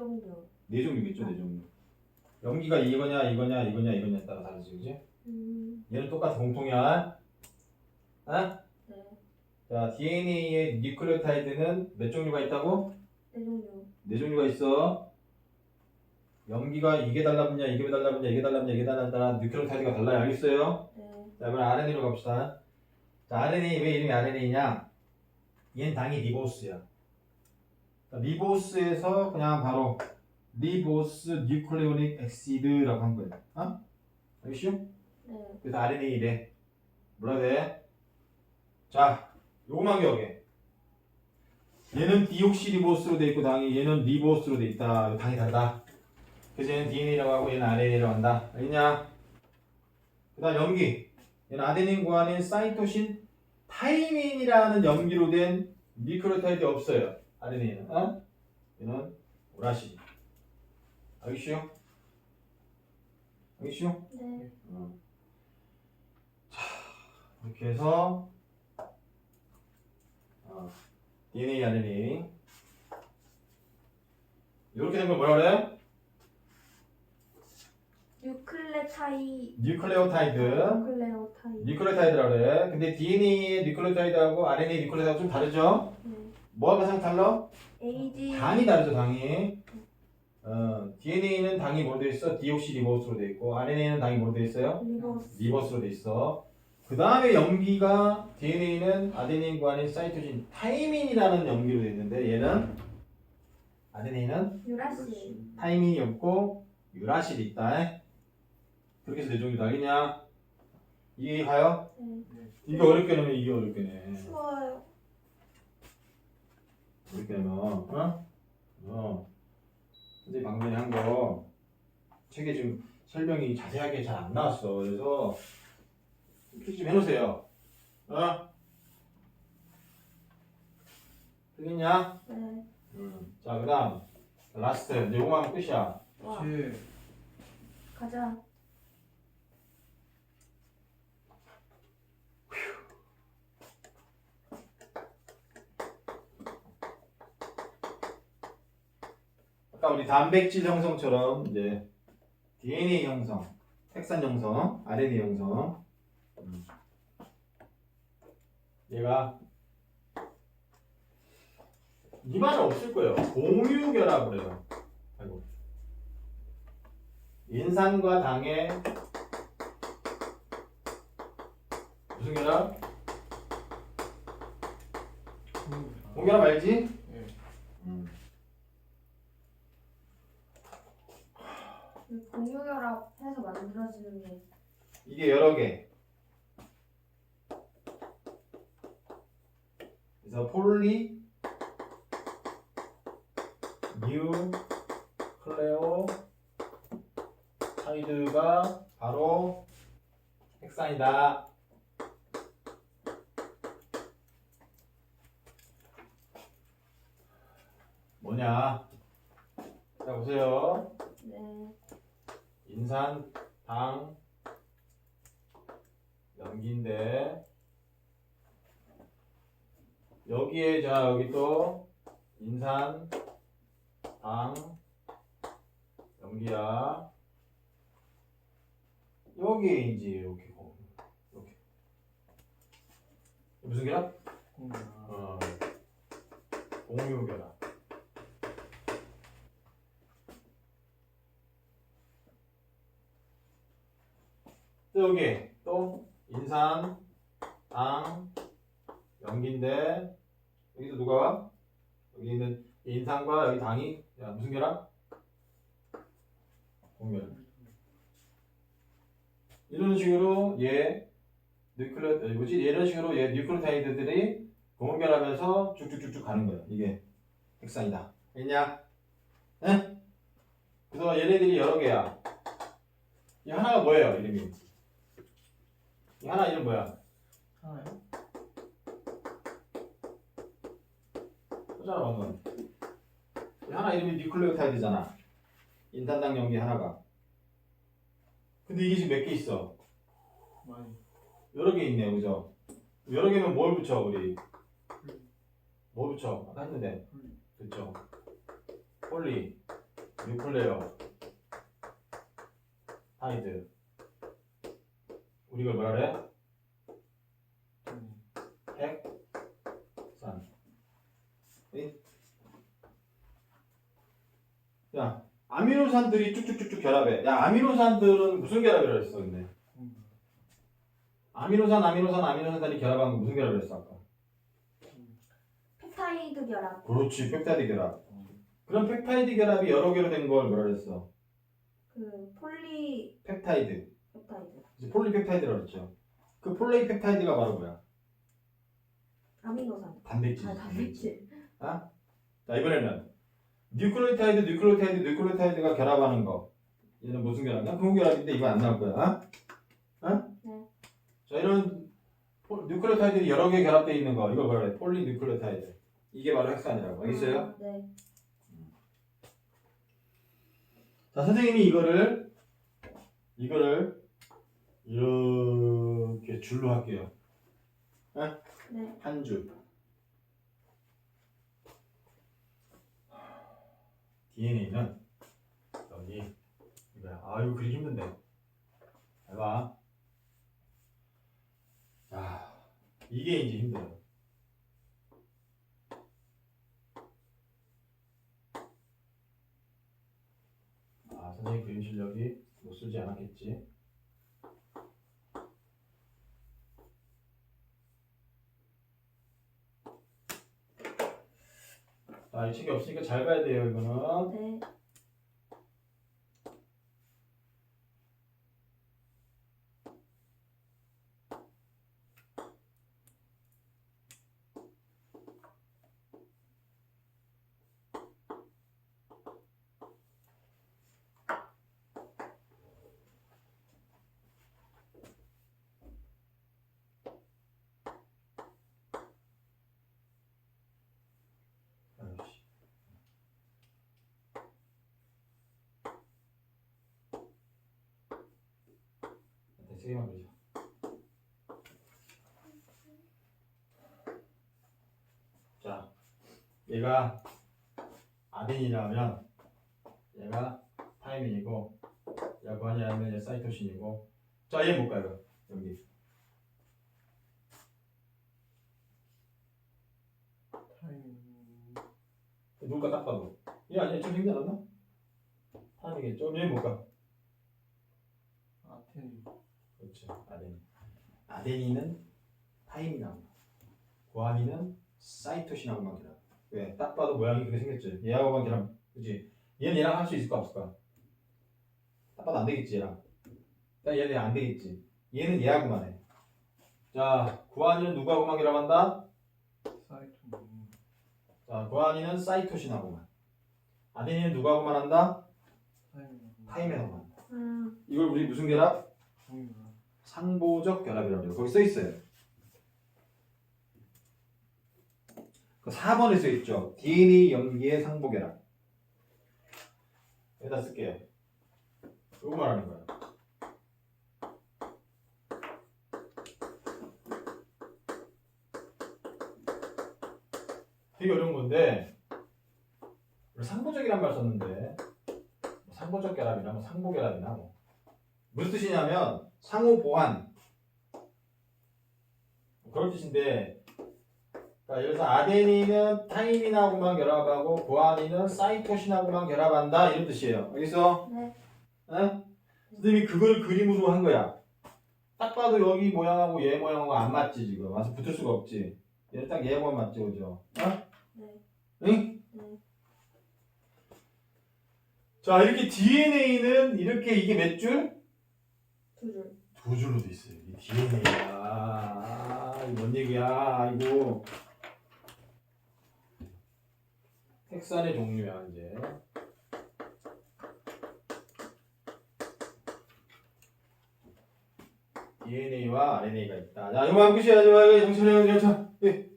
종류. 네 종류겠죠, 네 종류. 염기가 이거냐, 이거냐, 이거냐, 이거냐에 따라 다르지, 그지? 음. 얘는 똑같아, 공통이야. 어? 네. 자, DNA의 뉴클레오타이드는 몇 종류가 있다고? 네 종류. 네 종류가 있어. 염기가 이게 달라붙냐, 이게 달라붙냐, 이게 달라붙냐, 이게 달라붙냐, 뉴클레오타이드가 달라요. 알겠어요? 네. 자, 이번에 RNA로 갑시다. 자, RNA 왜 이름이 RNA냐? 얘는 당이 리보스야. 자, 리보스에서 그냥 바로 리보스 뉴클레오닉 엑시드라고 한 거예요. 어? 알겠죠? 네. 그래서 RNA래. 뭐라 돼? 자, 요거만 기억해. 얘는 디옥시리보스로 돼 있고 당이 얘는 리보스로 돼 있다. 당이 다르다. 그래서 얘는 DNA라고 하고 얘는 RNA라고 한다. 알겠냐? 그다음 염기. 얘는 아데닌, 구아닌, 사이토신, 타이민이라는 염기로 된 니크로타이드 없어요. RNA는. 어? 얘는 오라시. 알겠죠? 알겠죠? 네. 어. 자, 이렇게 해서 어, DNA, RNA 이렇게 된 걸 뭐라 그래? 뉴클레타이. 뉴클레오타이드 뉴클레오타이. 뉴클레오타이드라 그래 근데 DNA의 뉴클레오타이드하고 RNA 뉴클레오타이드 좀 다르죠? 네. 뭐가 가장 달라? 에이지. 당이 다르죠 당이 어, DNA는 당이 뭐로 돼 있어? 디옥시리보스로 돼 있고 RNA는 당이 뭐로 돼 있어요? 리보스. 리버스로 돼 있어. 그 다음에 염기가 DNA는 아데닌, 구아닌, 사이토신, 타이민이라는 염기로 돼 있는데 얘는 아데닌은 유라시. 타이민이 없고 유라실이 있다. 그렇게 해서 네 종류 다르냐? 이게 가요? 네. 이게 어렵게 내면 이게 어렵게 내. 추워요. 어렵게 내면 어? 어. 선생님 방금 전에 한거 책에 지금 설명이 자세하게 잘 안 나왔어. 그래서 이렇게 좀 해놓으세요. 어? 되겠냐? 네. 음. 자, 그 다음. 라스트. 이제 요거 하면 끝이야. 와. 칠, 가자. 아까 우리 단백질 형성처럼 이제 DNA 형성, 핵산 형성, RNA 형성. 음. 얘가 이 말은 없을 거예요. 공유 결합을 해요. 아이고. 인산과 당의 무슨 결합? 공결합 알지? 예. 음. 공유결합해서 만들어지는 게 이게 여러 개. 그래서 폴리 뉴 클레오 타이드가 바로 핵산이다. 뭐냐? 자 보세요. 네. 인산, 당, 염기인데 여기에 자 여기 또 인산, 당, 염기야. 여기에 이제 이렇게 고- 이렇게 무슨 결합? 공유. 어, 공유 결합. 또 여기 또 인산, 당, 염기인데 여기서 누가 와? 여기 있는 인산과 여기 당이 야, 무슨 결합? 공결. 이런 식으로 얘 뉴클레 어, 뭐지? 이런 식으로 얘 뉴클레오타이드들이 공결하면서 쭉쭉쭉쭉 가는 거예요. 이게 핵산이다. 있냐? 응? 그래서 얘네들이 여러 개야. 이 하나가 뭐예요? 이름이? 이 하나 이름 뭐야? 하나요? 보잖아 방금. 이 하나 이름이 뉴클레오타이드잖아. 인탄당 연기 하나가. 근데 이게 지금 몇 개 있어? 많이. 여러 개 있네요, 그죠? 여러 개면 뭘 붙여 우리? 뭘 붙여? 아까 했는데. 그렇죠. 폴리, 뉴클레어 타이드 우리 이걸 뭐라 그래? 네. 핵산 네? 야 아미노산들이 쭉쭉쭉쭉 결합해 야 아미노산들은 무슨 결합이라 했어 근데 음. 아미노산 아미노산 아미노산들이 결합한 거 무슨 결합을 했어 아까 펩타이드 결합. 그렇지 펩타이드 결합 음. 그럼 펩타이드 결합이 여러 개로 된 걸 뭐라 그랬어 그 폴리 펩타이드 펩타이드. 그래서 폴리펩타이드라고 그랬죠 그 폴리펩타이드가 바로 뭐야 아미노산. 단백질 아, 단백질. 자 이번에는 뉴클레오타이드 뉴클레오타이드 뉴클레오타이드가 결합하는 거 얘는 무슨 결합이야? 근호결합인데 이거 안 나올 거야 어? 어? 네. 자 이런 폴- 뉴클레오타이드들이 여러 개 결합되어 있는 거 이걸 뭐라 그래? 폴리뉴클레오타이드 이게 바로 핵산이라고 알겠어요? 아, 네. 자 선생님이 이거를 이거를 이렇게 줄로 할게요 네. 한 줄. DNA는 여기 이거야. 아 이거 그리기 힘든데. 해봐. 자 이게 이제 힘들어. 아 선생님 그림 실력이 못 쓰지 않았겠지. 자, 이 책이 없으니까 잘 봐야 돼요, 이거는. 네. 아이씨. 일단 세 개만 그리자. 자, 얘가 아덴이라면 얘가 타이민이고 얘가 구안이라면 얘 사이토신이고 자, 얘 뭘까요? 여기 타이밍. 누굴까 딱 봐도 얘 아니야? 좀 힘들었나? 타이밍이겠죠? 얘 뭘까? 아테니. 그렇죠. 아데닌. 아데닌은 타임이나고 구아닌은 사이토신하고만 결합. 왜? 딱 봐도 모양이 그렇게 생겼지. 얘하고만 결합. 그지? 얘는 얘랑 할 수 있을까 없을까? 딱 봐도 안 되겠지 얘랑. 일단 얘는 안 되겠지. 얘는 얘하고만 해. 자, 구아닌은 누구하고만 결합한다? 사이토민. 자, 구아닌은 사이토신하고만. 아데닌은 누구하고만 한다? 타이밍. 타임하고만. 한다. 음, 이걸 우리 무슨 결합? 동일한. 상보적 결합이라고 해요. 거기 써 있어요. 그 4번에 써 있죠. DNA 염기의 상보 결합. 여기다 쓸게요. 요거 말하는 거야. 되게 어려운 건데 상보적이란 말 썼는데 뭐 상보적 결합이나 뭐 상보 결합이나 뭐 무슨 뜻이냐면 상호 보완 그런 뜻인데 그러니까 예를 들어서 아데닌은 타이민하고만 결합하고 구아닌은 사이토신하고만 결합한다 이런 뜻이에요 알겠어? 네. 응? 선생님이 그걸 그림으로 한 거야 딱 봐도 여기 모양하고 얘 모양하고 안 맞지 지금 와서 붙을 수가 없지 얘는 딱 얘만 맞죠 그죠? 어? 네. 응? 네. 자 이렇게 DNA는 이렇게 이게 몇 줄? 두 줄로 돼 있어요. 이 DNA야. 아, 이뭔 얘기야, 이거. 핵산의 종류야, 이제. DNA와 RNA가 있다. 자, 이거만 끝이야. 이거 이거 정신을 정신. 예.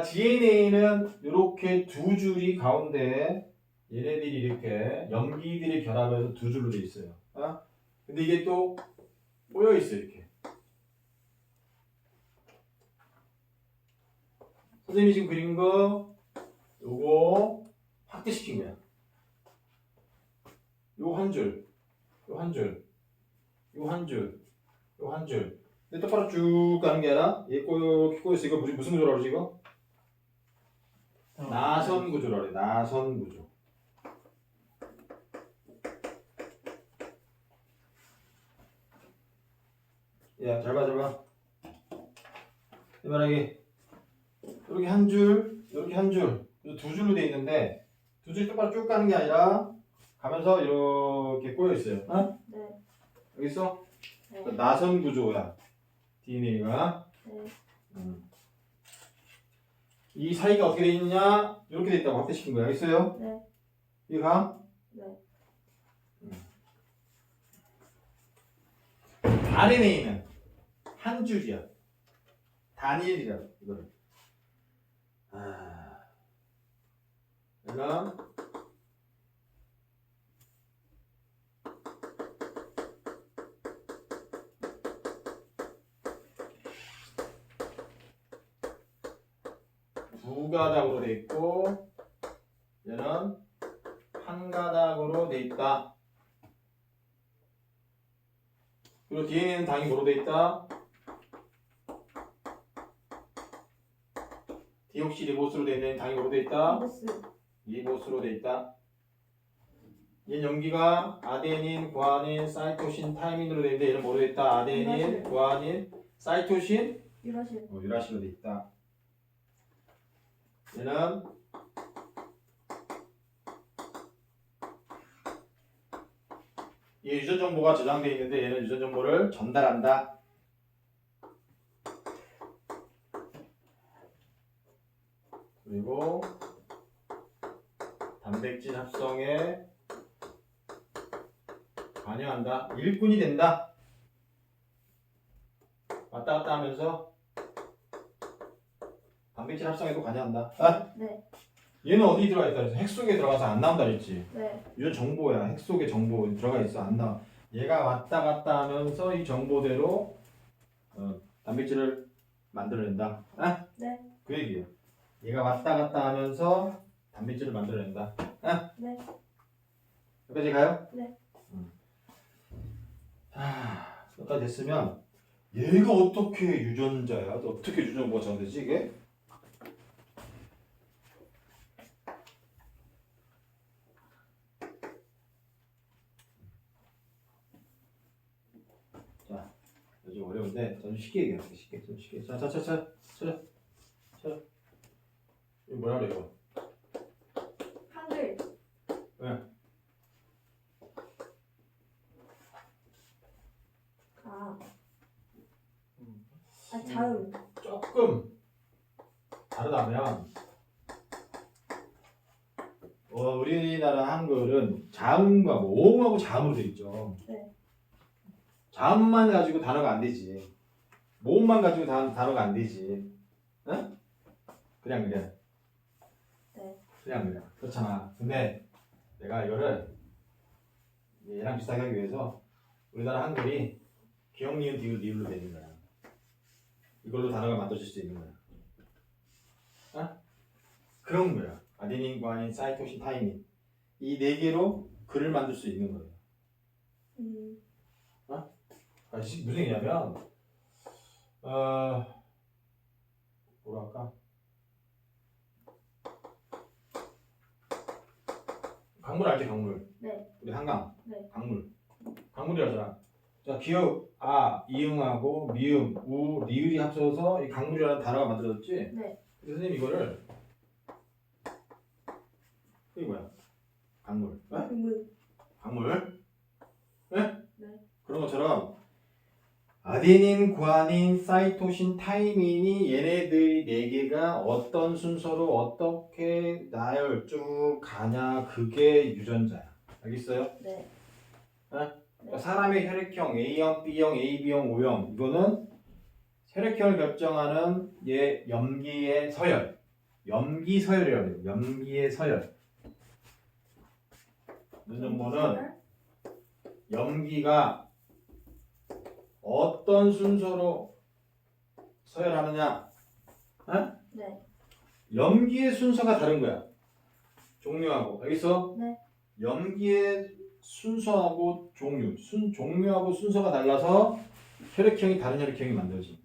자, DNA는 이렇게 두 줄이 가운데 얘네들이 이렇게 염기들이 결합해서 두 줄로 돼 있어요. 어? 근데 이게 또 모여 있어 이렇게. 선생님이 지금 그린 거 요거 확대시킨 거야. 요한 줄, 요 한 줄, 요 한 줄, 요 한 줄. 근데 똑바로 쭉 가는 게 아니라 얘 꼬이렇게 꼬였어. 이거 무슨 무슨 구조라고 그러지 이거? 나선 구조라 그래. 나선 구조. 야, 잘 봐, 잘 봐. 만약에 이렇게 한 줄, 이렇게 한 줄, 두 줄로 돼 있는데 두줄 똑바로 쭉 가는 게 아니라 가면서 이렇게 꼬여 있어요. 어? 네. 여기 있어? 네. 그 나선 구조야. DNA가. 네. 이 사이가 어떻게 돼 있느냐? 이렇게 돼 있다고 확대시킨 거야. 알겠어요? 네. 이해가? 네. RNA는 한 줄이야. 단일이라 이거를. 아, 내가 두 가닥으로 돼 있고 얘는 한 가닥으로 돼 있다. 그리고 DNA는 당연히 뭐로 돼 있다? 디옥시리보스로 돼 있는 당연히 뭐로 돼 있다? 보스. 리보스로 돼 있다. 얘 염기가 아데닌, 구아닌, 사이토신, 타이민으로 돼 있는데 얘는 뭐로 돼 있다? 아데닌. 구아닌, 사이토신, 유라실. 어, 유라실로 돼 있다. 얘는 얘 유전 정보가 저장되어 있는데 얘는 유전 정보를 전달한다. 그리고 단백질 합성에 관여한다. 일꾼이 된다. 왔다 갔다 하면서 단백질 합성에도 관여한다. 아, 네. 얘는 어디 들어가 있다 그랬어? 핵 속에 들어가서 안 나온다 그랬지. 네. 이건 정보야. 핵 속에 정보 들어가 있어. 안 나와. 얘가 왔다 갔다 하면서 이 정보대로 어, 단백질을 만들어낸다. 아? 네. 그 얘기예요. 얘가 왔다 갔다 하면서 단백질을 만들어낸다. 아? 네. 여기까지 가요? 네. 음. 아, 여기까지 됐으면 얘가 어떻게 유전자야? 어떻게 유전자가 전되지 이게? 자, 이거 좀 어려운데 좀 쉽게 얘기할게 쉽게 좀 쉽게 자, 자, 자, 자, 자, 자, 이거 뭐라 그래 이거? 한글. 네. 아. 음. 아 자음. 조금 다르다면 어, 우리나라 한글은 자음과 모음하고 자음으로 되어 있죠. 네. 자음만 가지고 단어가 안 되지. 모음만 가지고 단, 단어가 안 되지. 응? 그냥 그래. 네. 그냥 그래. 그렇잖아. 근데 내가 이거를 얘랑 비슷하게 하기 위해서 우리나라 한글이 기억, 니은, 디귿, 리을로 되어 있는 거야. 이걸로 단어가 만들어질 수 있는 거야. 어? 그런 거야. 아데닌, 구아닌, 사이토신, 타이민. 이 네 개로 글을 만들 수 있는 거예요. 음. 아, 시- 무슨 얘기냐면, 어, 뭐랄까. 강물 알지, 강물? 네. 우리 한강. 네. 강물. 강물이라잖아. 자, 기억, 아, 이응하고 미음, 우, 리을이 합쳐서 이 강물이라는 단어가 만들어졌지? 네. 근데 선생님 이거를 이게 뭐야? 강물. 어? 음은. 강물? 네? 네. 그런 것처럼 아데닌, 구아닌, 사이토신, 타이민이 얘네들 네 개가 어떤 순서로 어떻게 나열 쭉 가냐 그게 유전자야. 알겠어요? 네. 그러니까 사람의 혈액형 A형, B형, AB형, O형 이거는 혈액형을 결정하는 얘 염기의 서열, 염기 서열이라고 해요. 염기의 서열. 이런 정보는 염기가 어떤 순서로 서열하느냐 네. 염기의 순서가 다른 거야. 종류하고 알겠어? 네. 염기의 순서하고 종류, 순 종류하고 순서가 달라서 혈액형이 다른 혈액형이 만들어진.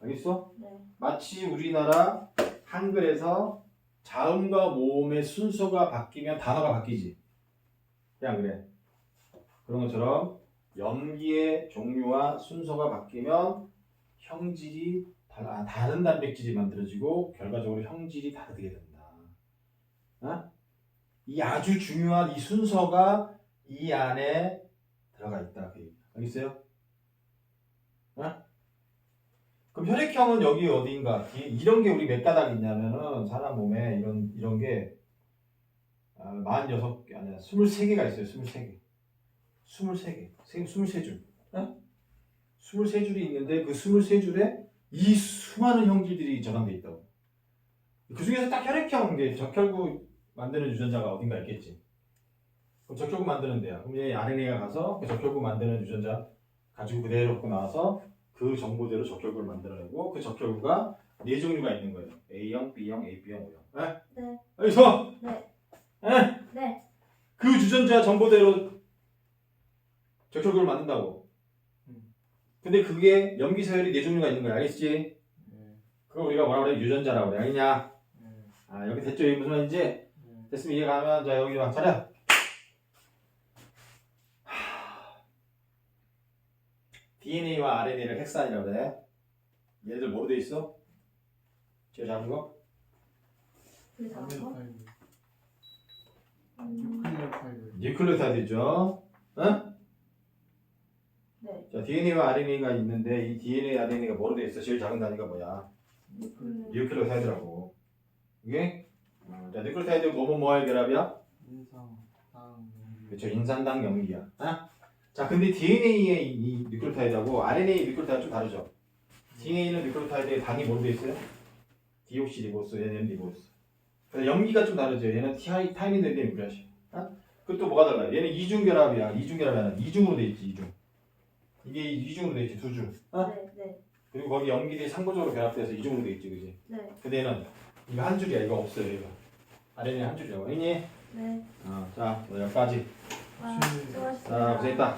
알겠어? 네. 마치 우리나라 한글에서 자음과 모음의 순서가 바뀌면 단어가 바뀌지. 그냥 그래. 그런 것처럼 염기의 종류와 순서가 바뀌면 형질이 달- 아, 다른 단백질이 만들어지고 결과적으로 형질이 다르게 된다. 어? 이 아주 중요한 이 순서가 이 안에 들어가 있다. 그. 알겠어요? 어? 그럼 혈액형은 여기 어디인가? 이- 이런 게 우리 몇 가닥 있냐면은 사람 몸에 이런 이런 게 아, 46개 아니야 23개가 있어요. 23개. 23개. 23줄. 어? 23줄이 있는데 그 23줄에 이 수많은 형질들이 저장돼 있다고. 그 중에서 딱 혈액형 게 적혈구 만드는 유전자가 어딘가 있겠지. 그럼 적혈구 만드는 데야. 그럼 얘 RNA가 가서 그 적혈구 만드는 유전자 가지고 그대로 갖고 나와서 그 정보대로 적혈구를 만들어내고 그 적혈구가 네 종류가 있는 거예요. A형, B형, AB형, O형. 에? 네. 여기서 네. 에? 네. 그 유전자 정보대로 적혈구를 만든다고. 음. 근데 그게 염기 서열이 네 종류가 있는 거야. 알겠지? 네. 그거 우리가 뭐라 그래? 유전자라고 그래. 알겠냐? 네. 아, 여기 됐죠? 이게 무슨 말인지? 네. 됐으면 이해가면 자, 여기 막 차려. DNA와 RNA를 헥산이라고 그래. 얘들 뭐로 돼 있어? 제일 작은 거? 그 거. 파이브. 음, 클리어 파이브. 뉴클레오타이드죠. 응? 네. 자, DNA와 RNA가 있는데 이 DNA, RNA가 뭐로 돼 있어? 제일 작은 단위가 뭐야? 음, 뉴클레오타이드라고. 이게? 어, 자, 뉴클레오타이드 뭐뭐 뭐의 결합이야? 인상. 당. 그렇죠. 인산당 염기야. 아? 자, 근데 DNA의 이 뉴클레오타이드하고 RNA 뉴클레오타이드 좀 다르죠. DNA는 뉴클레오타이드의 당이 뭐로 돼 있어요? 디옥시리보스, 얘는 리보스. 그래서 염기가 좀 다르죠. 얘는 타이, 타이민인데 유리하시. 아? 그또 뭐가 달라요? 얘는 이중 결합이야. 이중 결합이 아니라 이중으로 돼 있지. 이중. 이게 이중으로 돼 있지. 두 줄. 아? 네. 네. 그리고 거기 염기들이 상부적으로 결합돼서 이중으로 돼 있지, 그지? 네. 근데 얘는 이거 한 줄이야. 이거 없어요. 이거. RNA 한 줄이라고. 알니? 네. 어, 자, 여기까지. 아, 실- 수고하셨습니다. 자, 고생했다.